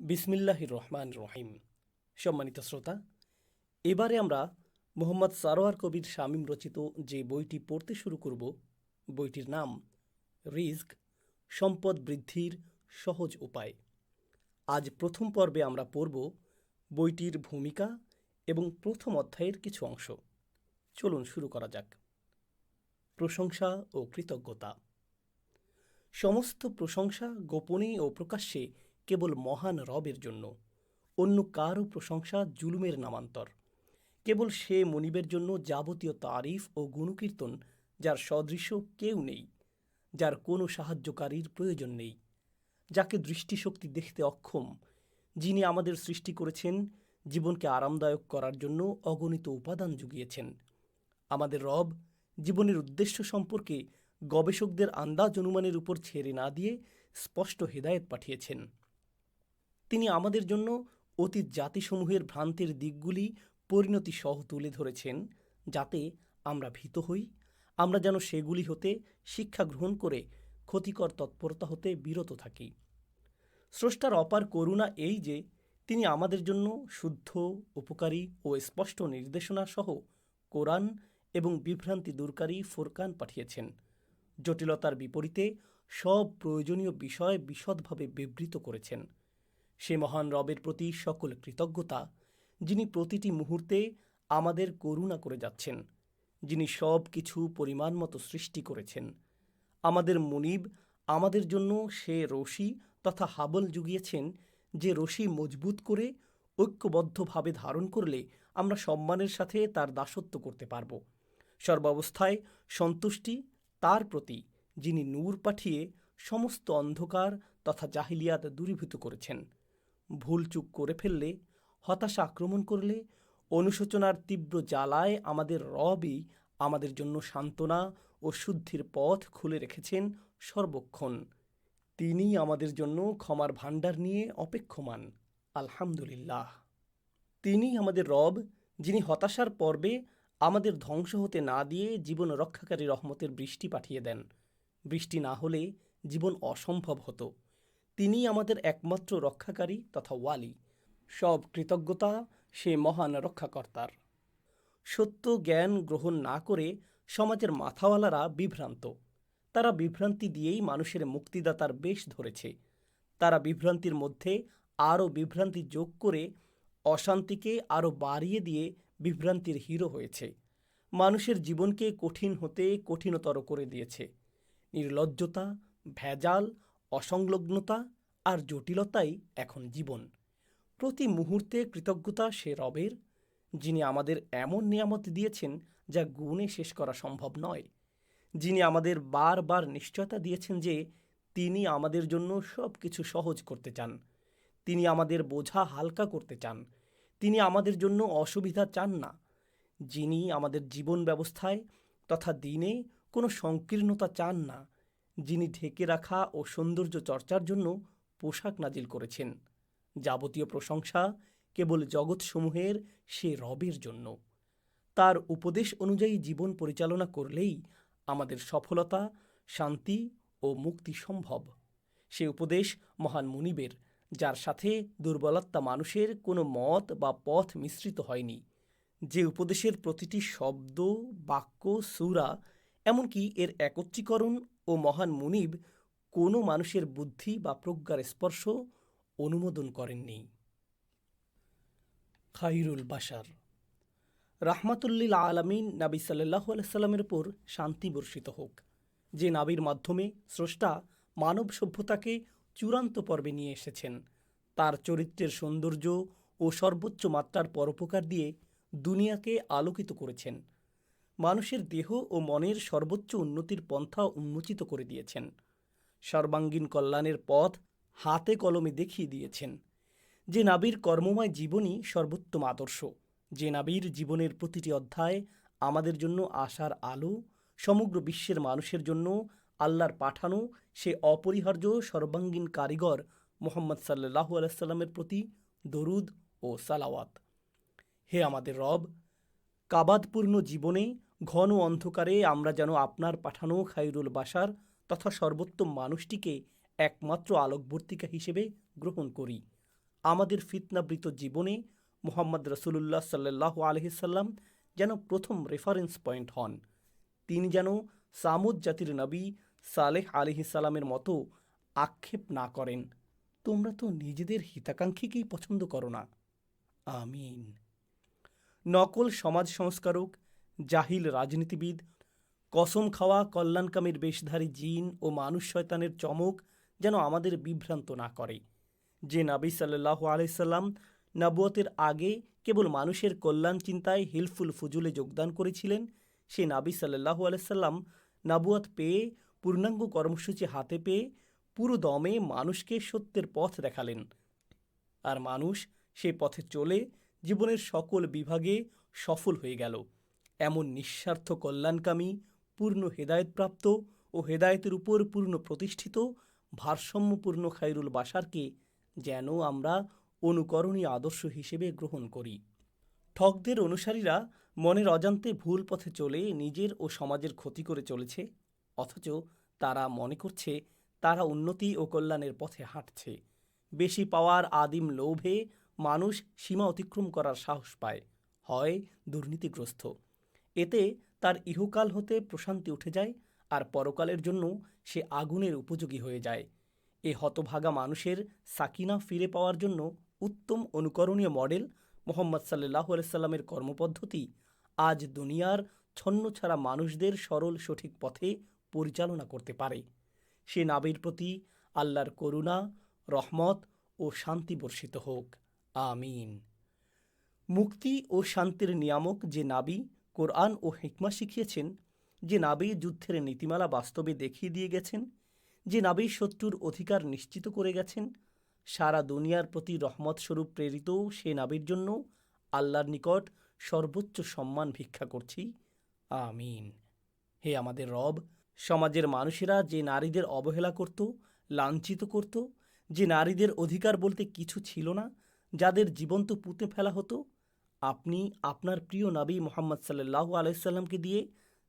বিসমিল্লাহ রহমান রহিম। সম্মানিত শ্রোতা, এবারে আমরা মোহাম্মদ সারোয়ার কবির শামীম রচিত যে বইটি পড়তে শুরু করব, বইটির নাম রিস্ক সম্পদ বৃদ্ধির সহজ উপায়। আজ প্রথম পর্বে আমরা পড়ব বইটির ভূমিকা এবং প্রথম অধ্যায়ের কিছু অংশ। চলুন শুরু করা যাক। প্রশংসা ও কৃতজ্ঞতা। সমস্ত প্রশংসা গোপনে ও প্রকাশ্যে কেবল মহান রবের জন্য, অন্য কারও প্রশংসা জুলুমের নামান্তর। কেবল সে মনিবের জন্য যাবতীয় তারিফ ও গুণকীর্তন যার সদৃশ্য কেউ নেই, যার কোনো সাহায্যকারীর প্রয়োজন নেই, যাকে দৃষ্টিশক্তি দেখতে অক্ষম, যিনি আমাদের সৃষ্টি করেছেন, জীবনকে আরামদায়ক করার জন্য অগণিত উপাদান জুগিয়েছেন। আমাদের রব জীবনের উদ্দেশ্য সম্পর্কে গবেষকদের আন্দাজ অনুমানের উপর ছেড়ে না দিয়ে স্পষ্ট হেদায়েত পাঠিয়েছেন। তিনি আমাদের জন্য অতীত জাতিসমূহের ভ্রান্তের দিকগুলি পরিণতি সহ তুলে ধরেছেন, যাতে আমরা ভীত হই। আমরা যেন সেগুলি হতে শিক্ষা গ্রহণ করে ক্ষতিকর তৎপরতা হতে বিরত থাকি। স্রষ্টার অপার করুণা এই যে, তিনি আমাদের জন্য শুদ্ধ, উপকারী ও স্পষ্ট নির্দেশনা সহ কোরআন এবং বিভ্রান্তি দূরকারী ফোরকান পাঠিয়েছেন। জটিলতার বিপরীতে সব প্রয়োজনীয় বিষয় বিশদভাবে বিবৃত করেছেন। সে মহান রবের প্রতি সকল কৃতজ্ঞতা, যিনি প্রতিটি মুহূর্তে আমাদের করুণা করে যাচ্ছেন, যিনি সব কিছু পরিমাণ মতো সৃষ্টি করেছেন। আমাদের মনিব আমাদের জন্য সে রশি তথা হাবল জুগিয়েছেন, যে রশি মজবুত করে ঐক্যবদ্ধভাবে ধারণ করলে আমরা সম্মানের সাথে তার দাসত্ব করতে পারব। সর্বাবস্থায় সন্তুষ্টি তার প্রতি, যিনি নূর পাঠিয়ে সমস্ত অন্ধকার তথা জাহিলিয়াত দূরীভূত করেছেন। ভুলচুক করে ফেললে, হতাশা আক্রমণ করলে, অনুশোচনার তীব্র জ্বালায় আমাদের রবই আমাদের জন্য সান্ত্বনা ও শুদ্ধির পথ খুলে রেখেছেন সর্বক্ষণ। তিনি আমাদের জন্য ক্ষমার ভাণ্ডার নিয়ে অপেক্ষমান। আলহামদুলিল্লাহ। তিনি আমাদের রব, যিনি হতাশার পর্বে আমাদের ধ্বংস হতে না দিয়ে জীবন রক্ষাকারী রহমতের বৃষ্টি পাঠিয়ে দেন। বৃষ্টি না হলে জীবন অসম্ভব হতো। তিনি আমাদের একমাত্র রক্ষাকারী তথা ওয়ালি। সব কৃতজ্ঞতা সে মহান রক্ষাকর্তার। সত্য জ্ঞান গ্রহণ না করে সমাজের মাথাওয়ালারা বিভ্রান্ত। তারা বিভ্রান্তি দিয়েই মানুষের মুক্তিদাতার বেশ ধরেছে। তারা বিভ্রান্তির মধ্যে আরও বিভ্রান্তি যোগ করে অশান্তিকে আরও বাড়িয়ে দিয়ে বিভ্রান্তির হিরো হয়েছে। মানুষের জীবনকে কঠিন হতে কঠিনতর করে দিয়েছে। নির্লজ্জতা, ভেজাল অসংলগ্নতা আর জটিলতাই এখন জীবন। প্রতি মুহূর্তে কৃতজ্ঞতা সে রবের, যিনি আমাদের এমন নিয়ামত দিয়েছেন যা গুণে শেষ করা সম্ভব নয়। যিনি আমাদের বারবার নিশ্চয়তা দিয়েছেন যে তিনি আমাদের জন্য সব কিছু সহজ করতে চান। তিনি আমাদের বোঝা হালকা করতে চান। তিনি আমাদের জন্য অসুবিধা চান না। যিনি আমাদের জীবন ব্যবস্থায় তথা দিনে কোনো সংকীর্ণতা চান না। যিনি ঢেকে রাখা ও সৌন্দর্য চর্চার জন্য পোশাক নাজিল করেছেন। যাবতীয় প্রশংসা কেবল জগৎসমূহের সে রবের জন্য। তার উপদেশ অনুযায়ী জীবন পরিচালনা করলেই আমাদের সফলতা, শান্তি ও মুক্তি সম্ভব। সে উপদেশ মহান মুনিবের, যার সাথে দুর্বলতা মানুষের কোনো মত বা পথ মিশ্রিত হয়নি। যে উপদেশের প্রতিটি শব্দ, বাক্য, সুরা, এমনকি এর একত্রীকরণ ও মহান মুনিব কোনো মানুষের বুদ্ধি বা প্রজ্ঞার স্পর্শ অনুমোদন করেননি। খাইরুল বাশার, রাহমাতুল্লিল আলামিন নাবী সাল্লাহ আলাইসাল্লামের উপর শান্তি বর্ষিত হোক, যে নাবির মাধ্যমে স্রষ্টা মানব সভ্যতাকে চূড়ান্ত পর্বে নিয়ে এসেছেন, তার চরিত্রের সৌন্দর্য ও সর্বোচ্চ মাত্রার পরোপকার দিয়ে দুনিয়াকে আলোকিত করেছেন। মানুষের দেহ ও মনের সর্বোচ্চ উন্নতির পন্থা উন্মোচিত করে দিয়েছেন। সর্বাঙ্গীন কল্যাণের পথ হাতে কলমে দেখিয়ে দিয়েছেন। যে নাবির কর্মময় জীবনই সর্বোত্তম আদর্শ। যে নাবির জীবনের প্রতিটি অধ্যায় আমাদের জন্য আশার আলো, সমগ্র বিশ্বের মানুষের জন্য আল্লাহর পাঠানো, সে অপরিহার্য সর্বাঙ্গীন কারিগর মোহাম্মদ সাল্লাহু আলাইসাল্লামের প্রতি দরুদ ও সালাওয়াত। হে আমাদের রব, কাবাদপূর্ণ জীবনে ঘন অন্ধকারে আমরা যেন আপনার পাঠানো খাইরুল বাসার তথা সর্বোত্তম মানুষটিকে একমাত্র আলোকবর্তিকা হিসেবে গ্রহণ করি। আমাদের ফিতনাবৃত জীবনে মোহাম্মদ রসুলুল্লাহ সাল্লাহ আলহিসাল্লাম যেন প্রথম রেফারেন্স পয়েন্ট হন। তিনি যেন সামুদ জাতির নবী সালেহ আলিহিসাল্লামের মতো আক্ষেপ না করেন। তোমরা তো নিজেদের হিতাকাঙ্ক্ষীকেই পছন্দ করো না। আমিন। নকল সমাজ সংস্কারক জাহিল রাজনীতিবিদ, কসম খাওয়া কল্যাণকামীর বেশধারী জিন ও মানুষ শয়তানের চমক যেন আমাদের বিভ্রান্ত না করে। যে নাবী সাল্লাহ আলাইসাল্লাম নবুয়তের আগে কেবল মানুষের কল্যাণ চিন্তায় হিলফুল ফুজুলে যোগদান করেছিলেন, সে নাবী সাল্লাহু আলাইসাল্লাম নবুয়ত পেয়ে, পূর্ণাঙ্গ কর্মসূচি হাতে পেয়ে, পুরো দমে মানুষকে সত্যের পথ দেখালেন। আর মানুষ সে পথে চলে, জীবনের সকল বিভাগে সফল হয়ে গেল। এমন নিঃস্বার্থ কল্যাণকামী, পূর্ণ হেদায়তপ্রাপ্ত ও হেদায়েতের উপর পূর্ণ প্রতিষ্ঠিত, ভারসাম্যপূর্ণ খাইরুল বাসারকে যেন আমরা অনুকরণীয় আদর্শ হিসেবে গ্রহণ করি। ঠকদের অনুসারীরা মনের অজান্তে ভুল পথে চলে নিজের ও সমাজের ক্ষতি করে চলেছে, অথচ তারা মনে করছে তারা উন্নতি ও কল্যাণের পথে হাঁটছে। বেশি পাওয়ার আদিম লোভে মানুষ সীমা অতিক্রম করার সাহস পায়, হয় দুর্নীতিগ্রস্ত। এতে তার ইহকাল হতে প্রশান্তি উঠে যায় আর পরকালের জন্য সে আগুনের উপযোগী হয়ে যায়। এ হতভাগা মানুষের সাকিনা ফিরে পাওয়ার জন্য উত্তম অনুকরণীয় মডেল মোহাম্মদ সাল্লাহ সাল্লামের কর্মপদ্ধতি আজ দুনিয়ার ছন্নছাড়া মানুষদের সরল সঠিক পথে পরিচালনা করতে পারে। সে নাবির প্রতি আল্লাহর করুণা, রহমত ও শান্তি বর্ষিত হোক। আমিন। মুক্তি ও শান্তির নিয়ামক যে নাবি কোরআন ও হিকমা শিখিয়েছেন যে নাবি যুদ্ধের নীতিমালা বাস্তবে দেখিয়ে দিয়ে গেছেন, যে নাবি শত্রুর অধিকার নিশ্চিত করে গেছেন, সারা দুনিয়ার প্রতি রহমত স্বরূপ প্রেরিত সে নাবির জন্য আল্লাহর নিকট সর্বোচ্চ সম্মান ভিক্ষা করছি। আমিন। হে আমাদের রব, সমাজের মানুষেরা যে নারীদের অবহেলা করত, লাঞ্ছিত করত, যে নারীদের অধিকার বলতে কিছু ছিল না, যাদের জীবন্ত পুঁতে ফেলা হতো আপনি আপনার প্রিয় নাবী মোহাম্মদ সাল্লাহ আলাইসাল্লামকে দিয়ে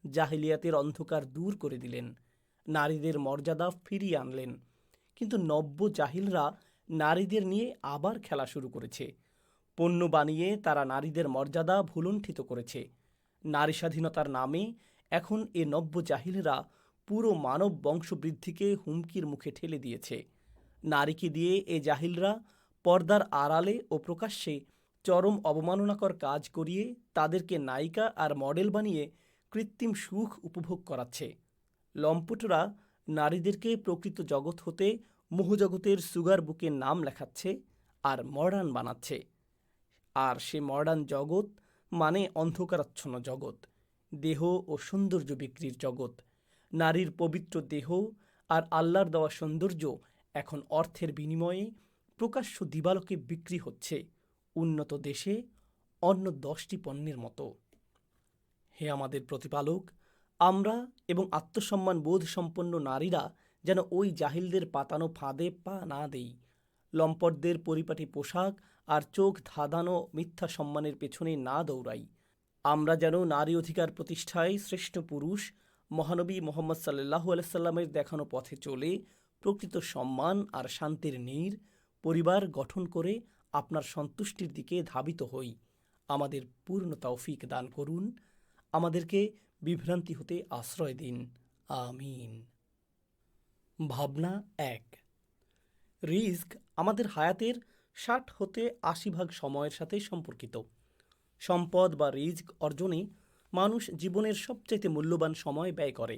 জাহিলিয়াতের অন্ধকার দূর করে দিলেন, নারীদের মর্যাদা ফিরিয়ে আনলেন। কিন্তু নব্য জাহিলরা নারীদের নিয়ে আবার খেলা শুরু করেছে। পণ্য বানিয়ে তারা নারীদের মর্যাদা ভুলুণ্ঠিত করেছে। নারী স্বাধীনতার নামে এখন এ নব্য জাহিলরা পুরো মানব বংশবৃদ্ধিকে হুমকির মুখে ঠেলে দিয়েছে। নারীকে দিয়ে এ জাহিলরা পর্দার আড়ালে ও প্রকাশ্যে চরম অবমাননাকর কাজ করিয়ে তাদেরকে নায়িকা আর মডেল বানিয়ে কৃত্রিম সুখ উপভোগ করাচ্ছে। লম্পটরা নারীদেরকে প্রকৃত জগৎ হতে মোহজগতের সুগার বুকে নাম লেখাচ্ছে আর মডার্ন বানাচ্ছে। আর সে মডার্ন জগৎ মানে অন্ধকারাচ্ছন্ন জগৎ, দেহ ও সৌন্দর্য বিক্রির জগৎ। নারীর পবিত্র দেহ আর আল্লাহর দেওয়া সৌন্দর্য এখন অর্থের বিনিময়ে প্রকাশ্য দিবালোকে বিক্রি হচ্ছে। উন্নত দেশে অন্য দশটি পণ্যের মতো। হে আমাদের প্রতিপালক, আমরা এবং আত্মসম্মান বোধ সম্পন্ন নারীরা যেন ওই জাহিলদের পাতানো ফাঁদে পা না দেই। লম্পটদের পরিপাটি পোশাক আর চোখ ধাঁধানো মিথ্যা সম্মানের পেছনে না দৌড়াই। আমরা যেন নারী অধিকার প্রতিষ্ঠায় শ্রেষ্ঠ পুরুষ, মহানবী মোহাম্মদ সাল্লাহ আলাইসাল্লামের দেখানো পথে চলে প্রকৃত সম্মান আর শান্তির নীর পরিবার গঠন করে আপনার সন্তুষ্টির দিকে ধাবিত হই। আমাদের পূর্ণ তৌফিক দান করুন। আমাদেরকে বিভ্রান্তি হতে আশ্রয় দিন। আমিন। ভাবনা এক। রিস্ক আমাদের হায়াতের ষাট হতে আশি ভাগ সময়ের সাথে সম্পর্কিত। সম্পদ বা রিস্ক অর্জনে মানুষ জীবনের সবচাইতে মূল্যবান সময় ব্যয় করে,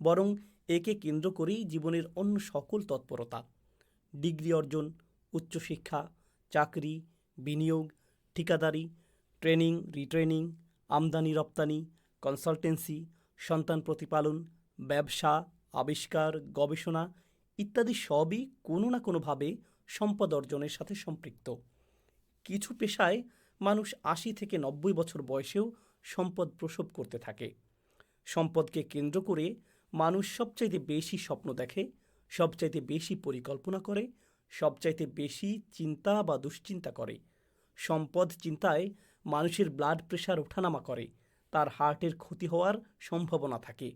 বরং একে কেন্দ্র করেই জীবনের অন্য সকল তৎপরতা। ডিগ্রি অর্জন, উচ্চশিক্ষা চাকরি, বিনিয়োগ, ঠিকাদারি, ট্রেনিং, রিট্রেনিং, আমদানি, রপ্তানি, কনসালটেন্সি, সন্তান প্রতিপালন, ব্যবসা, আবিষ্কার, গবেষণা ইত্যাদি সবই কোনো না কোনোভাবে সম্পদ অর্জনের সাথে সম্পৃক্ত। কিছু পেশায় মানুষ আশি থেকে নব্বই বছর বয়সেও সম্পদ প্রসব করতে থাকে। সম্পদকে কেন্দ্র করে মানুষ সবচাইতে বেশি স্বপ্ন দেখে, সবচাইতে বেশি পরিকল্পনা করে সবচাইতে বেশি চিন্তা বা দুশ্চিন্তা করে। সম্পদ চিন্তায় মানুষের ব্লাড প্রেশার ওঠানামা করে। তার হার্টের ক্ষতি হওয়ার সম্ভাবনা থাকে।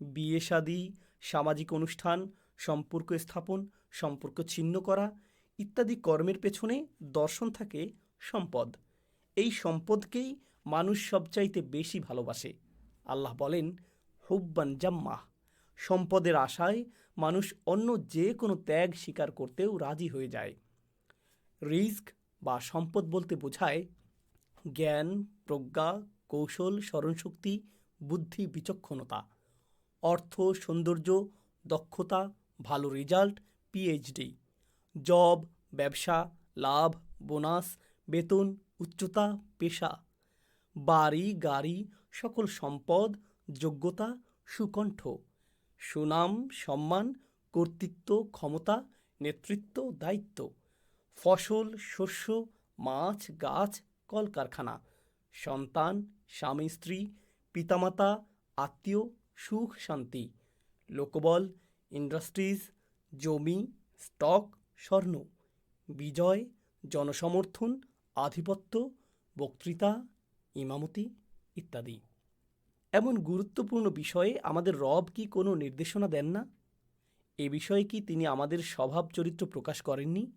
বিয়ে, শাদী, সামাজিক অনুষ্ঠান, সম্পর্ক স্থাপন, সম্পর্ক ছিন্ন করা ইত্যাদি কর্মের পেছনে দর্শন থাকে সম্পদ। এই সম্পদকেই মানুষ সবচাইতে বেশি ভালোবাসে। আল্লাহ বলেন, হুব্বান জাম্মাহ। সম্পদের আশায় মানুষ অন্য যে কোনো ত্যাগ স্বীকার করতেও রাজি হয়ে যায়। রিস্ক বা সম্পদ বলতে বোঝায় জ্ঞান, প্রজ্ঞা, কৌশল, স্মরণশক্তি, বুদ্ধি, বিচক্ষণতা, অর্থ, সৌন্দর্য, দক্ষতা, ভালো রেজাল্ট, পিএইচডি, জব, ব্যবসা, লাভ, বোনাস, বেতন, উচ্চতা, পেশা, বাড়ি, গাড়ি, সকল সম্পদ, যোগ্যতা, সুকণ্ঠ। সুনাম, সম্মান, কর্তৃত্ব, ক্ষমতা, নেতৃত্ব, দায়িত্ব। ফসল, শস্য, মাছ, গাছ, কলকারখানা। সন্তান, স্বামী, স্ত্রী, পিতামাতা, আত্মীয়, সুখ, শান্তি। লোকবল, ইন্ডাস্ট্রিজ, জমি, স্টক, স্বর্ণ। বিজয়, জনসমর্থন, আধিপত্য, বক্তৃতা, ইমামতি ইত্যাদি। এমন গুরুত্বপূর্ণ বিষয়ে আমাদের রব কি কোনো নির্দেশনা দেন না? এ বিষয়ে কি তিনি আমাদের স্বভাব চরিত্র প্রকাশ করেননি?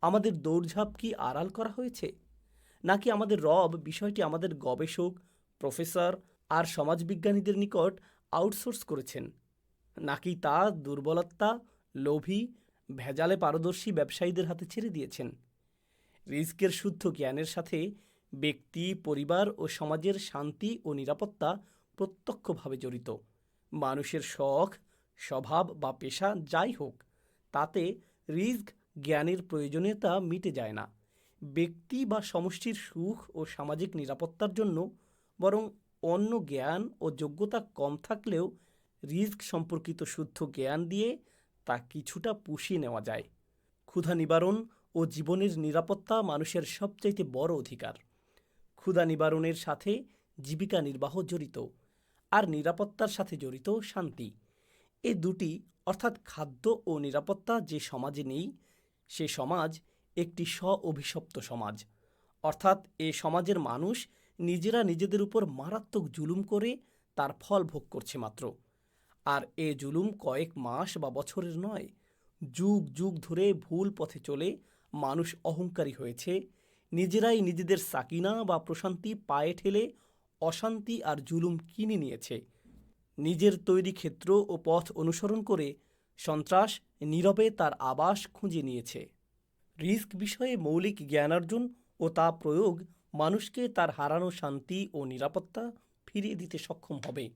আমাদের দৌড়ঝাঁপ কি আড়াল করা হয়েছে? নাকি আমাদের রব বিষয়টি আমাদের গবেষক, প্রফেসর আর সমাজবিজ্ঞানীদের নিকট আউটসোর্স করেছেন? নাকি তা দুর্বলতা, লোভী, ভেজালে পারদর্শী ব্যবসায়ীদের হাতে ছেড়ে দিয়েছেন? রিস্কের শুদ্ধ জ্ঞানের সাথে ব্যক্তি, পরিবার ও সমাজের শান্তি ও নিরাপত্তা প্রত্যক্ষভাবে জড়িত। মানুষের শখ, স্বভাব বা পেশা যাই হোক, তাতে রিস্ক, জ্ঞানের প্রয়োজনীয়তা মিটে যায় না। ব্যক্তি বা সমষ্টির সুখ ও সামাজিক নিরাপত্তার জন্য বরং অন্য জ্ঞান ও যোগ্যতা কম থাকলেও রিস্ক সম্পর্কিত শুদ্ধ জ্ঞান দিয়ে তা কিছুটা পুষিয়ে নেওয়া যায়। ক্ষুধা নিবারণ ও জীবনের নিরাপত্তা মানুষের সবচাইতে বড় অধিকার। ক্ষুধা নিবারণের সাথে জীবিকা নির্বাহ জড়িত। আর নিরাপত্তার সাথে জড়িত শান্তি। এ দুটি, অর্থাৎ খাদ্য ও নিরাপত্তা যে সমাজে নেই, সে সমাজ একটি স্ব অভিশপ্ত সমাজ। অর্থাৎ এ সমাজের মানুষ নিজেরা নিজেদের উপর মারাত্মক জুলুম করে তার ফল ভোগ করছে মাত্র। আর এ জুলুম কয়েক মাস বা বছরের নয়, যুগ যুগ ধরে ভুল পথে চলে মানুষ অহংকারী হয়েছে। নিজেরাই নিজেদের সাকিনা বা প্রশান্তি পায়ে ঠেলে অশান্তি আর জুলুম কিনে নিয়েছে। নিজের তৈরি ক্ষেত্র ও পথ অনুসরণ করে সন্ত্রাস নীরবে তার আবাস খুঁজে নিয়েছে। রিস্ক বিষয়ে মৌলিক জ্ঞানার্জন ও তা প্রয়োগ মানুষকে তার হারানো শান্তি ও নিরাপত্তা ফিরিয়ে দিতে সক্ষম হবে।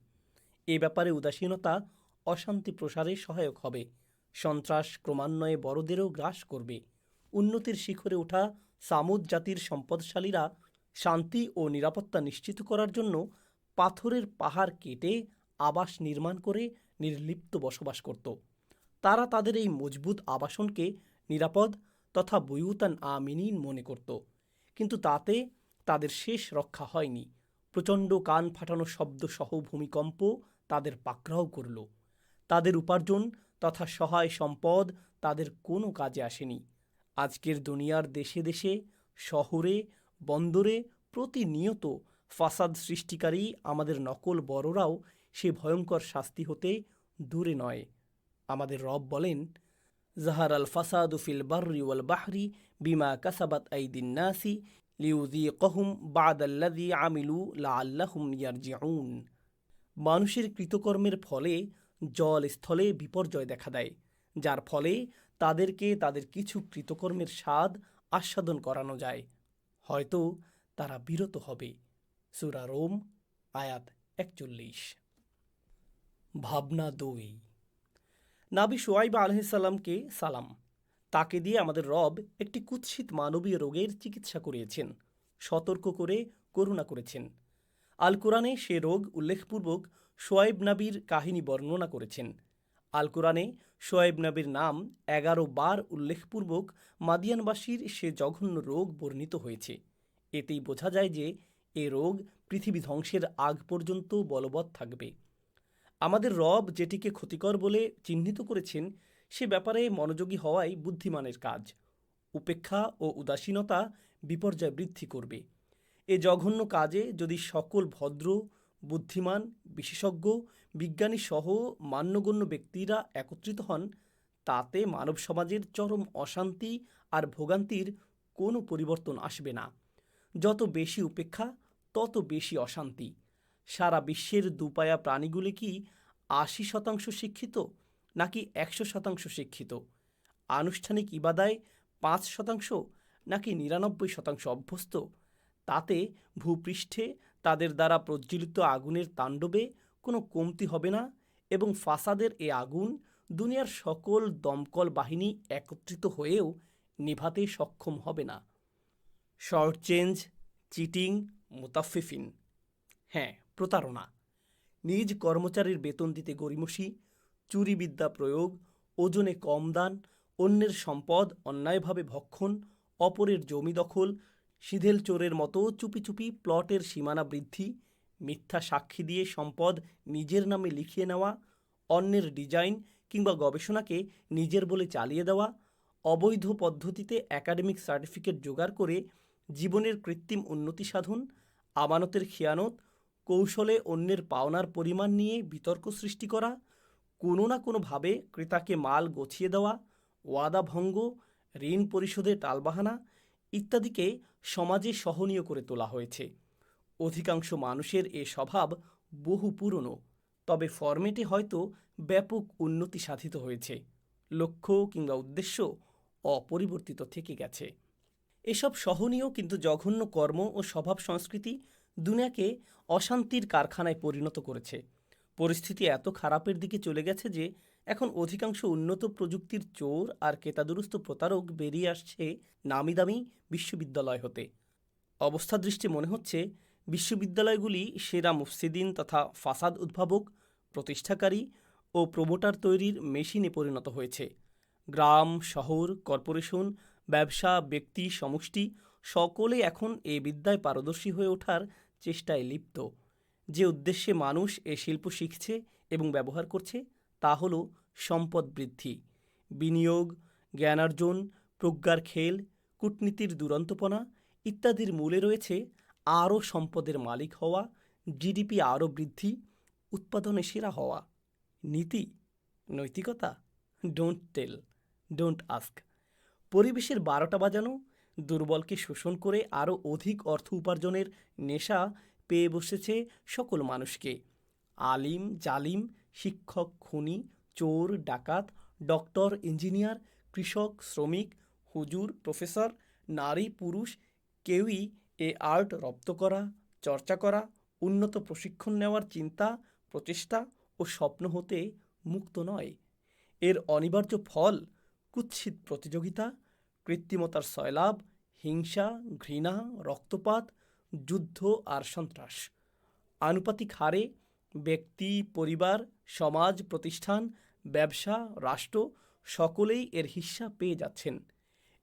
এ ব্যাপারে উদাসীনতা, অশান্তি প্রসারে সহায়ক হবে। সন্ত্রাস ক্রমান্বয়ে বড়দেরও গ্রাস করবে। উন্নতির শিখরে ওঠা সামুদ জাতির সম্পদশালীরা শান্তি ও নিরাপত্তা নিশ্চিত করার জন্য পাথরের পাহাড় কেটে আবাস নির্মাণ করে নির্লিপ্ত বসবাস করত। তারা তাদের এই মজবুত আবাসনকে নিরাপদ তথা বয়ুতান আমিনীন মনে করত। কিন্তু তাতে তাদের শেষ রক্ষা হয়নি। প্রচণ্ড কান ফাটানো শব্দসহ ভূমিকম্প তাদের পাকড়াও করল। তাদের উপার্জন তথা সহায় সম্পদ তাদের কোনো কাজে আসেনি। আজকের দুনিয়ার দেশে দেশে, শহরে বন্দরে প্রতিনিয়ত ফাসাদ সৃষ্টিকারী আমাদের নকল বড়রাও সে ভয়ঙ্কর শাস্তি হতে দূরে নয়। আমাদের রব বলেন, জাহার আল ফাসাদু ফিল বার্রি ওয়াল বাহরি বিমা কাসাবাত আইদিন নাসি লিউযীকহুম বাদাল্লাযী আমিলু লাআল্লাহুম ইয়ারজিউন। মানুষের কৃতকর্মের ফলে জল স্থলে বিপর্যয় দেখা দেয়, যার ফলে তাদেরকে তাদের কিছু কৃতকর্মের স্বাদ আস্বাদন করানো যায়। হয়তো তারা বিরত হবে। সুরা রোম, আয়াত একচল্লিশ। ভাবনা দুই। নাবি সোয়াইব আলহিসাল্লামকে সালাম। তাকে দিয়ে আমাদের রব একটি কুৎসিত মানবীয় রোগের চিকিৎসা করিয়েছেন। সতর্ক করে করুণা করেছেন। আল কোরআনে সে রোগ উল্লেখপূর্বক সোয়াইব নাবির কাহিনী বর্ণনা করেছেন। আল কোরআনে সোয়াইব নাবির নাম এগারো বার উল্লেখপূর্বক মাদিয়ানবাসীর সে জঘন্য রোগ বর্ণিত হয়েছে। এতেই বোঝা যায় যে এ রোগ পৃথিবী ধ্বংসের আগ পর্যন্ত বলবৎ থাকবে। আমাদের রব যেটিকে ক্ষতিকর বলে চিহ্নিত করেছেন, সে ব্যাপারে মনোযোগী হওয়াই বুদ্ধিমানের কাজ। উপেক্ষা ও উদাসীনতা বিপর্যয় বৃদ্ধি করবে। এ জঘন্য কাজে যদি সকল ভদ্র, বুদ্ধিমান, বিশেষজ্ঞ বিজ্ঞানী সহ মান্যগণ্য ব্যক্তিরা একত্রিত হন, তাতে মানব সমাজের চরম অশান্তি আর ভোগান্তির কোনো পরিবর্তন আসবে না। যত বেশি উপেক্ষা, তত বেশি অশান্তি। সারা বিশ্বের দুপায়া প্রাণীগুলি কি আশি শতাংশ শিক্ষিত, নাকি একশো শতাংশ শিক্ষিত? আনুষ্ঠানিক ইবাদায় পাঁচ শতাংশ, নাকি নিরানব্বই শতাংশ অভ্যস্ত? তাতে ভূপৃষ্ঠে তাদের দ্বারা প্রজ্বলিত আগুনের তাণ্ডবে কোনো কমতি হবে না এবং ফাসাদের এ আগুন দুনিয়ার সকল দমকল বাহিনী একত্রিত হয়েও নিভাতে সক্ষম হবে না। শর্ট চেঞ্জ, চিটিং, মুতাফিফিন। হ্যাঁ প্রতারণা। নিজ কর্মচারীর বেতন দিতে গরিমসি চুরিবিদ্যা প্রয়োগ, ওজনে কম দান, অন্যের সম্পদ অন্যায়ভাবে ভক্ষণ, অপরের জমি দখল, সিধেল চোরের মতো চুপি চুপি প্লটের সীমানা বৃদ্ধি মিথ্যা সাক্ষী দিয়ে সম্পদ নিজের নামে লিখিয়ে নেওয়া, অন্যের ডিজাইন কিংবা গবেষণাকে নিজের বলে চালিয়ে দেওয়া, অবৈধ পদ্ধতিতে একাডেমিক সার্টিফিকেট জোগাড় করে জীবনের কৃত্রিম উন্নতি সাধন, আমানতের খেয়ানত, কৌশলে অন্যের পাওনার পরিমাণ নিয়ে বিতর্ক সৃষ্টি করা, কোনো না কোনোভাবে ক্রেতাকে মাল গছিয়ে দেওয়া, ওয়াদা ভঙ্গ, ঋণ পরিশোধে টালবাহানা ইত্যাদিকে সমাজে সহনীয় করে তোলা হয়েছে। অধিকাংশ মানুষের এ স্বভাব বহু পুরনো, তবে ফরম্যাটে হয়তো ব্যাপক উন্নতি সাধিত হয়েছে, লক্ষ্য কিংবা উদ্দেশ্য অপরিবর্তিত থেকে গেছে। এসব সহনীয় কিন্তু জঘন্য কর্ম ও স্বভাব সংস্কৃতি দুনিয়াকে অশান্তির কারখানায় পরিণত করেছে। পরিস্থিতি এত খারাপের দিকে চলে গেছে যে এখন অধিকাংশ উন্নত প্রযুক্তির চোর আর কেতাদুরস্ত প্রতারক বেরিয়ে আসছে নামি দামি বিশ্ববিদ্যালয় হতে। অবস্থা দৃষ্টি মনে হচ্ছে বিশ্ববিদ্যালয়গুলি সেরা মুফসিদিন তথা ফাসাদ উদ্ভাবক, প্রতিষ্ঠাকারী ও প্রমোটার তৈরির মেশিনে পরিণত হয়েছে। গ্রাম, শহর, কর্পোরেশন, ব্যবসা, ব্যক্তি, সমষ্টি সকলে এখন এ বিদ্যায় পারদর্শী হয়ে ওঠার চেষ্টায় লিপ্ত। যে উদ্দেশ্যে মানুষ এ শিল্প শিখছে এবং ব্যবহার করছে, তা হল সম্পদ বৃদ্ধি। বিনিয়োগ, জ্ঞানার্জন, প্রজ্ঞার খেল, কূটনীতির দুরন্তপনা ইত্যাদির মূলে রয়েছে আরও সম্পদের মালিক হওয়া, জিডিপি আরও বৃদ্ধি, উৎপাদনে সেরা হওয়া। নীতি, নৈতিকতা ডোন্ট টেল ডোন্ট আস্ক পরিবেশের বারোটা বাজানো, দুর্বলকে শোষণ করে আরও অধিক অর্থ উপার্জনের নেশা পেয়ে বসেছে সকল মানুষকে। আলিম, জালিম, শিক্ষক, খুনি, চোর, ডাকাত, ডক্টর, ইঞ্জিনিয়ার, কৃষক, শ্রমিক, হুজুর, প্রফেসর, নারী, পুরুষ, কেউই এ আর্ট রপ্ত করা, চর্চা করা, উন্নত প্রশিক্ষণ নেওয়ার চিন্তা, প্রচেষ্টা ও স্বপ্ন হতে মুক্ত নয়। এর অনিবার্য ফল কুৎসিত প্রতিযোগিতা, কৃত্রিমতার সয়লাভ, হিংসা, ঘৃণা, রক্তপাত, যুদ্ধ আর সন্ত্রাস। আনুপাতিক হারে ব্যক্তি, পরিবার, সমাজ, প্রতিষ্ঠান, ব্যবসা, রাষ্ট্র সকলেই এর হিস্সা পেয়ে যাচ্ছেন।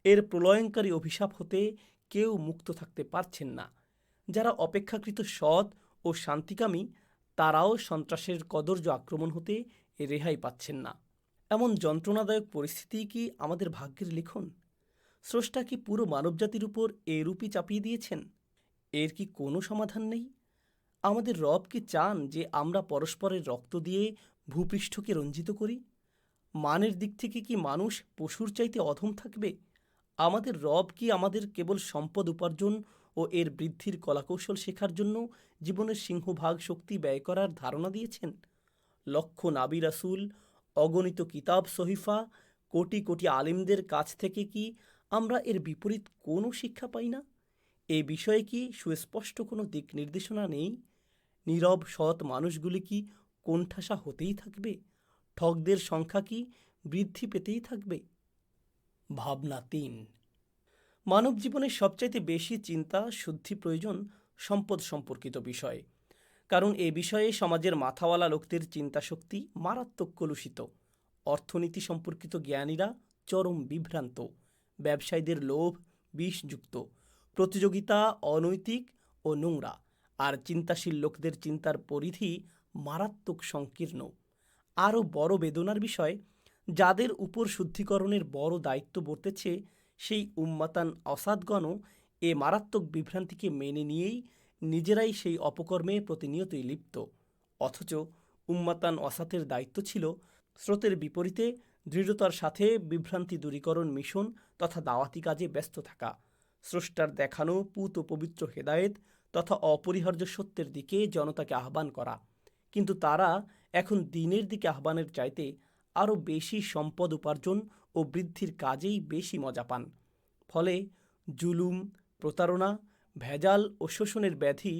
এর প্রলয়ঙ্কারী অভিশাপ হতে কেউ মুক্ত থাকতে পারছেন না। যারা অপেক্ষাকৃত সৎ ও শান্তিকামী, তারাও সন্ত্রাসের কদর্য আক্রমণ হতে রেহাই পাচ্ছেন না। এমন যন্ত্রণাদায়ক পরিস্থিতি কি আমাদের ভাগ্যের লিখন? স্রষ্টা কি পুরো মানবজাতির উপর এরূপই চাপিয়ে দিয়েছেন? এর কি কোনো সমাধান নেই? আমাদের রব কি চান যে আমরা পরস্পরের রক্ত দিয়ে ভূপৃষ্ঠকে রঞ্জিত করি? মানের দিক থেকে কি মানুষ পশুর চাইতে অধম থাকবে? আমাদের রব কি আমাদের কেবল সম্পদ উপার্জন ও এর বৃদ্ধির কলাকৌশল শেখার জন্য জীবনের সিংহভাগ শক্তি ব্যয় করার ধারণা দিয়েছেন? লক্ষ নাবি রাসুল, অগণিত কিতাব সহিফা, কোটি কোটি আলিমদের কাছ থেকে কি আমরা এর বিপরীত কোনো শিক্ষা পাই না? এ বিষয়ে কি সুস্পষ্ট কোনো দিক নির্দেশনা নেই? নীরব, সৎ মানুষগুলি কি কোণঠাসা হতেই থাকবে? ঠকদের সংখ্যা কি বৃদ্ধি পেতেই থাকবে? ভাবনা তিন। মানব জীবনের সবচাইতে বেশি চিন্তা, শুদ্ধি, প্রয়োজন সম্পদ সম্পর্কিত বিষয়ে। কারণ এ বিষয়ে সমাজের মাথাওয়ালা লোকদের চিন্তাশক্তি মারাত্মক কলুষিত। অর্থনীতি সম্পর্কিত জ্ঞানীরা চরম বিভ্রান্ত। ব্যবসায়ীদের লোভ বিষযুক্ত। প্রতিযোগিতা অনৈতিক ও নোংরা। আর চিন্তাশীল লোকদের চিন্তার পরিধি মারাত্মক সংকীর্ণ। আরও বড় বেদনার বিষয় যাদের উপর শুদ্ধিকরণের বড় দায়িত্ব বর্তেছে, সেই উম্মাতান অসাদগণও এ মারাত্মক বিভ্রান্তিকে মেনে নিয়েই নিজেরাই সেই অপকর্মে প্রতিনিয়তই লিপ্ত। অথচ উম্মাতান অসাতের দায়িত্ব ছিল স্রোতের বিপরীতে দৃঢ়তার সাথে বিভ্রান্তি দূরীকরণ মিশন তথা দাওয়াতি কাজে ব্যস্ত থাকা। স্রষ্টার দেখানো পুত ও পবিত্র হেদায়েত তথা অপরিহার্য সত্যের দিকে জনতাকে আহ্বান করা। কিন্তু তারা এখন দিনের দিকে আহ্বানের চাইতে আরও বেশি সম্পদ উপার্জন ও বৃদ্ধির কাজেই বেশি মজা পান। ফলে জুলুম, প্রতারণা, ভেজাল ও শোষণের ব্যাধি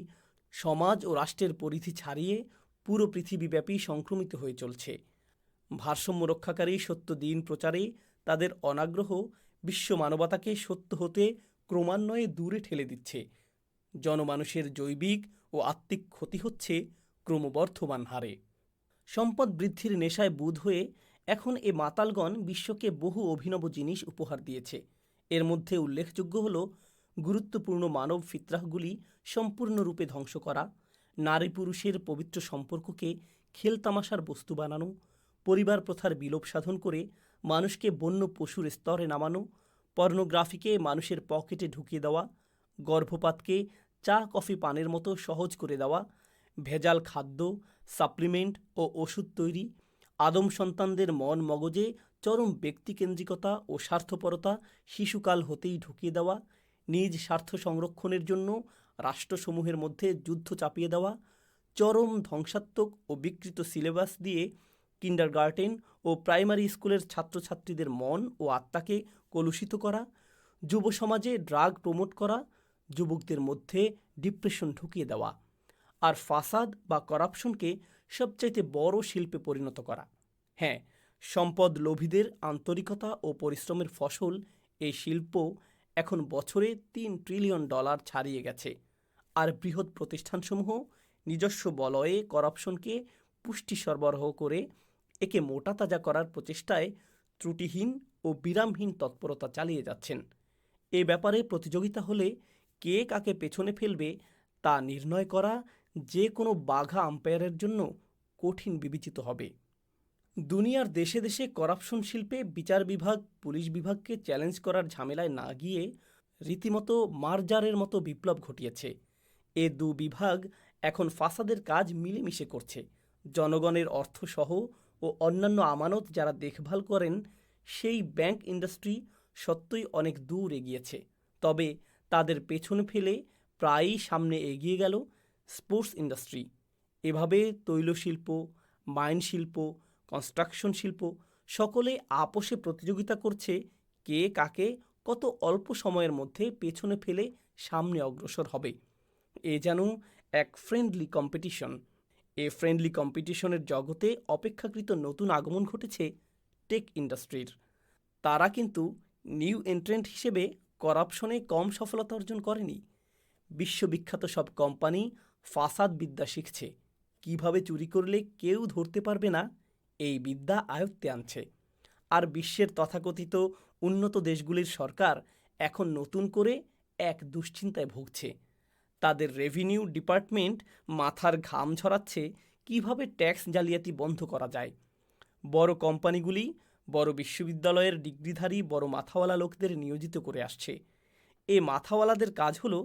সমাজ ও রাষ্ট্রের পরিধি ছাড়িয়ে পুরো পৃথিবীব্যাপী সংক্রমিত হয়ে চলছে। ভারসাম্য রক্ষাকারী সত্য দিন প্রচারে তাদের অনাগ্রহ বিশ্ব মানবতাকে সত্য হতে ক্রমান্বয়ে দূরে ঠেলে দিচ্ছে। জনমানুষের জৈবিক ও আত্মিক ক্ষতি হচ্ছে ক্রমবর্ধমান হারে। সম্পদ বৃদ্ধির নেশায় বুধ হয়ে এখন এ মাতালগণ বিশ্বকে বহু অভিনব জিনিস উপহার দিয়েছে। এর মধ্যে উল্লেখযোগ্য হল গুরুত্বপূর্ণ মানব ফিতরাহগুলি সম্পূর্ণরূপে ধ্বংস করা, নারী পুরুষের পবিত্র সম্পর্ককে খেলতামাশার বস্তু বানানো, পরিবার প্রথার বিলোপ সাধন করে মানুষকে বন্য পশুর স্তরে নামানো, পর্নোগ্রাফিকে মানুষের পকেটে ঢুকিয়ে দেওয়া, গর্ভপাতকে চা কফি পানের মতো সহজ করে দেওয়া, ভেজাল খাদ্য সাপ্লিমেন্ট ও ওষুধ তৈরি, আদম সন্তানদের মন মগজে চরম ব্যক্তিকেন্দ্রিকতা ও স্বার্থপরতা শিশুকাল হতেই ঢুকিয়ে দেওয়া, নিজ স্বার্থ সংরক্ষণের জন্য রাষ্ট্রসমূহের মধ্যে যুদ্ধ চাপিয়ে দেওয়া, চরম ধ্বংসাত্মক ও বিকৃত সিলেবাস দিয়ে কিন্ডারগার্টেন ও প্রাইমারি স্কুলের ছাত্রছাত্রীদের মন ও আত্মাকে কলুষিত করা যুব সমাজে ড্রাগ প্রমোট করা, যুবকদের মধ্যে ডিপ্রেশন ঢুকিয়ে দেওয়া। আর ফাসাদ বা করাপশনকে সবচাইতে বড় শিল্পে পরিণত করা। হ্যাঁ সম্পদ লোভীদের আন্তরিকতা ও পরিশ্রমের ফসল এই শিল্প এখন বছরে তিন ট্রিলিয়ন ডলার ছাড়িয়ে গেছে। আর বৃহৎ প্রতিষ্ঠানসমূহ নিজস্ব বলয়ে করাপশনকে পুষ্টি সরবরাহ করে একে মোটা তাজা করার প্রচেষ্টায় ত্রুটিহীন ও বিরামহীন তৎপরতা চালিয়ে যাচ্ছেন। এ ব্যাপারে প্রতিযোগিতা হলে কে কাকে পেছনে ফেলবে তা নির্ণয় করা যে কোনো বাঘা আম্পায়ারের জন্য কঠিন বিবেচিত হবে। দুনিয়ার দেশে দেশে করাপশন শিল্পে বিচার বিভাগ, পুলিশ বিভাগকে চ্যালেঞ্জ করার ঝামেলায় না গিয়ে রীতিমতো মার্জারের মতো বিপ্লব ঘটিয়েছে। এ দু বিভাগ এখন ফাসাদের কাজ মিলেমিশে করছে। জনগণের অর্থসহ ও অন্যান্য আমানত যারা দেখভাল করেন, সেই ব্যাংক ইন্ডাস্ট্রি সত্যই অনেক দূর এগিয়েছে। তবে তাদের পেছনে ফেলে প্রায়ই সামনে এগিয়ে গেল স্পোর্টস ইন্ডাস্ট্রি। এভাবে তৈলশিল্প, মাইন শিল্প, কনস্ট্রাকশন শিল্প সকলে আপোষে প্রতিযোগিতা করছে কে কাকে কত অল্প সময়ের মধ্যে পেছনে ফেলে সামনে অগ্রসর হবে। এ যেন এক ফ্রেন্ডলি কম্পিটিশন এ ফ্রেন্ডলি কম্পিটিশনের জগতে অপেক্ষাকৃত নতুন আগমন ঘটেছে টেক ইন্ডাস্ট্রির তারা কিন্তু নিউ এন্ট্রেন্ট হিসেবে করাপশনে কম সফলতা অর্জন করেনি। বিশ্ববিখ্যাত সব কোম্পানি ফাসাদ বিদ্যা শিখছে। কীভাবে চুরি করলে কেউ ধরতে পারবে না? এই বিদ্যা আয়ত্তে আনছে। আর বিশ্বের তথাকথিত উন্নত দেশগুলির সরকার এখন নতুন করে এক দুশ্চিন্তায় ভুগছে। তাদের রেভিনিউ ডিপার্টমেন্ট মাথার ঘাম ঝরাচ্ছে কীভাবে ট্যাক্স জালিয়াতি বন্ধ করা যায়। বড় কোম্পানিগুলি বড় বিশ্ববিদ্যালয়ের ডিগ্রিধারী বড় মাথাওয়ালা লোকদের নিয়োজিত করে আসছে। এ মাথাওয়ালাদের কাজ হলো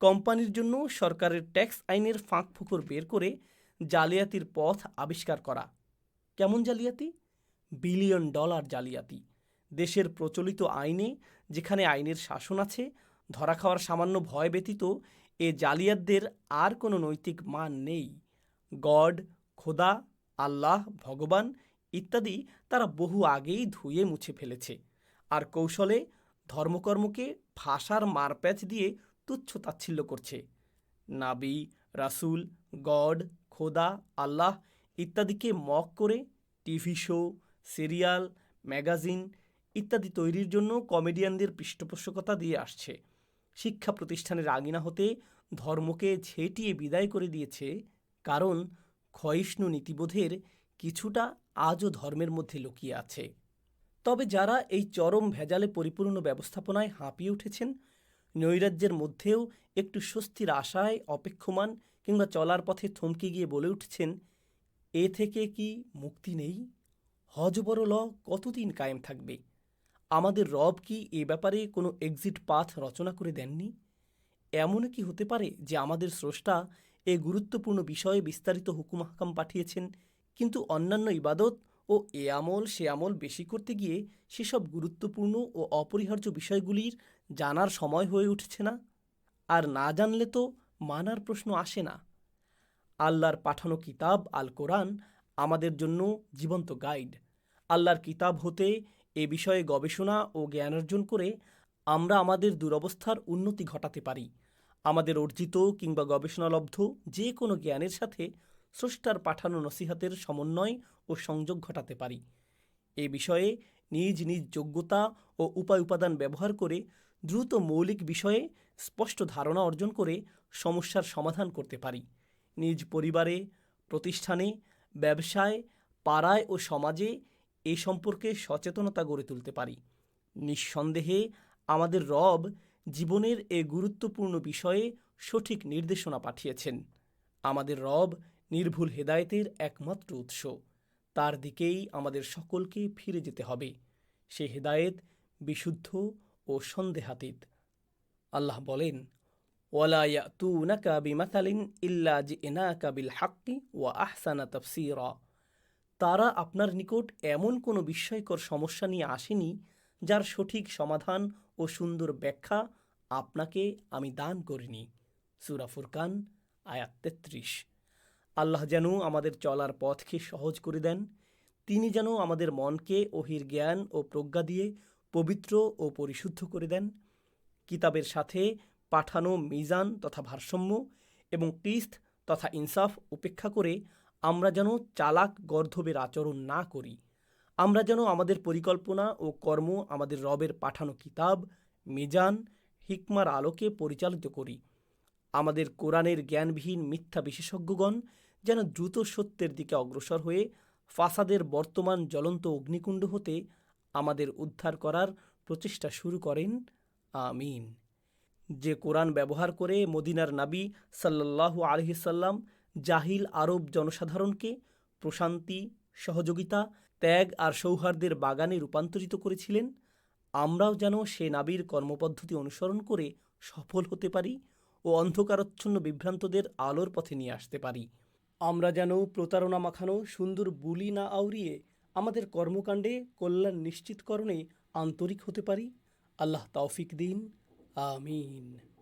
কোম্পানির জন্য সরকারের ট্যাক্স আইনের ফাঁক ফুকর বের করে জালিয়াতির পথ আবিষ্কার করা। কেমন জালিয়াতি? বিলিয়ন ডলার জালিয়াতি। দেশের প্রচলিত আইনে যেখানে আইনের শাসন আছে, ধরা খাওয়ার সামান্য ভয় ব্যতীত এ জালিয়াতদের আর কোনো নৈতিক মান নেই। গড, খোদা, আল্লাহ, ভগবান ইত্যাদি তারা বহু আগেই ধুয়ে মুছে ফেলেছে। আর কৌশলে ধর্মকর্মকে ভাষার মারপ্যাচ দিয়ে তুচ্ছ তাচ্ছিল্য করছে। নাবি, রাসুল, গড, খোদা, আল্লাহ ইত্যাদিকে মক করে টিভি শো, সিরিয়াল, ম্যাগাজিন ইত্যাদি তৈরির জন্য কমেডিয়ানদের পৃষ্ঠপোষকতা দিয়ে আসছে। শিক্ষা প্রতিষ্ঠানের আঙিনা হতে ধর্মকে ঝেঁটিয়ে বিদায় করে দিয়েছে, কারণ ক্ষয়িষ্ণু নীতিবোধের কিছুটা আজও ধর্মের মধ্যে লুকিয়ে আছে। তবে যারা এই চরম ভেজালে পরিপূর্ণ ব্যবস্থাপনায় হাঁপিয়ে উঠেছেন নৈরাজ্যের মধ্যেও একটু স্বস্তির আশায় অপেক্ষমান কিংবা চলার পথে থমকে গিয়ে বলে উঠছেন, এ থেকে কি মুক্তি নেই? হজবর ল কতদিন কায়েম থাকবে? আমাদের রব কি এ ব্যাপারে কোনো এক্সিট পাথ রচনা করে দেননি? এমন কি হতে পারে যে আমাদের স্রষ্টা এ গুরুত্বপূর্ণ বিষয়ে বিস্তারিত হুকুম হাকাম পাঠিয়েছেন, কিন্তু অন্যান্য ইবাদত ও এ আমল, সে আমল বেশি করতে গিয়ে সেসব গুরুত্বপূর্ণ ও অপরিহার্য বিষয়গুলির জানার সময় হয়ে উঠছে না। আর না জানলে তো মানার প্রশ্ন আসে না। আল্লাহর পাঠানো কিতাব আল কোরআন আমাদের জন্য জীবন্ত গাইড। আল্লাহর কিতাব হতে এ বিষয়ে গবেষণা ও জ্ঞান অর্জন করে আমরা আমাদের দুরবস্থার উন্নতি ঘটাতে পারি। আমাদের অর্জিত কিংবা গবেষণালব্ধ যে কোনো জ্ঞানের সাথে স্রষ্টার পাঠানো নসিহাতের সমন্বয় ও সংযোগ ঘটাতে পারি। এ বিষয়ে নিজ নিজ যোগ্যতা ও উপায় উপাদান ব্যবহার করে দ্রুত মৌলিক বিষয়ে স্পষ্ট ধারণা অর্জন করে সমস্যার সমাধান করতে পারি। নিজ পরিবারে, প্রতিষ্ঠানে, ব্যবসায়, পাড়ায় ও সমাজে এ সম্পর্কে সচেতনতা গড়ে তুলতে পারি। নিঃসন্দেহে আমাদের রব জীবনের এ গুরুত্বপূর্ণ বিষয়ে সঠিক নির্দেশনা পাঠিয়েছেন। আমাদের রব নির্ভুল হেদায়েতের একমাত্র উৎস। তার দিকেই আমাদের সকলকে ফিরে যেতে হবে। সে হেদায়েত বিশুদ্ধ ও সন্দেহাতীত। আল্লাহ বলেন, ওয়ালা ইয়াতুনাকা বিমাথালিন ইল্লা জিনাকা বিল হাক্কি ওয়া আহসানা তাফসীরা। তারা আপনার নিকট এমন কোনো বিস্ময়কর সমস্যা নিয়ে আসেনি, যার সঠিক সমাধান ও সুন্দর ব্যাখ্যা আপনাকে আমি দান করিনি। সুরা ফুরকান, আয়াত তেত্রিশ। আল্লাহ যেন আমাদের চলার পথকে সহজ করে দেন। তিনি যেন আমাদের মনকে ওহির জ্ঞান ও প্রজ্ঞা দিয়ে পবিত্র ও পরিশুদ্ধ করে দেন। কিতাবের সাথে পাঠানো মিজান তথা ভারসাম্য এবং কিস্ত তথা ইনসাফ উপেক্ষা করে আমরা যেন চালাক গর্ধবের আচরণ না করি। আমরা যেন আমাদের পরিকল্পনা ও কর্ম আমাদের রবের পাঠানো কিতাব, মিজান, হিকমার আলোকে পরিচালিত করি। আমাদের কোরআনের জ্ঞানবিহীন মিথ্যা বিশেষজ্ঞগণ যেন দ্রুত সত্যের দিকে অগ্রসর হয়ে ফাসাদের বর্তমান জ্বলন্ত অগ্নিকুণ্ড হতে আমাদের উদ্ধার করার প্রচেষ্টা শুরু করেন। আমিন। যে কোরআন ব্যবহার করে মদিনার নাবী সাল্লাল্লাহু আলহিসাল্লাম জাহিল আরব জনসাধারণকে প্রশান্তি, সহযোগিতা, ত্যাগ আর সৌহার্দ্যের বাগানে রূপান্তরিত করেছিলেন, আমরাও যেন সে নাবির কর্মপদ্ধতি অনুসরণ করে সফল হতে পারি ও অন্ধকারচ্ছন্ন বিভ্রান্তদের আলোর পথে নিয়ে আসতে পারি। আমরা যেন প্রতারণা মাখানো সুন্দর বুলি না আউরিয়ে আমাদের কর্মকাণ্ডে কল্যাণ নিশ্চিতকরণে আন্তরিক হতে পারি। আল্লাহ তৌফিক দিন। আমিন।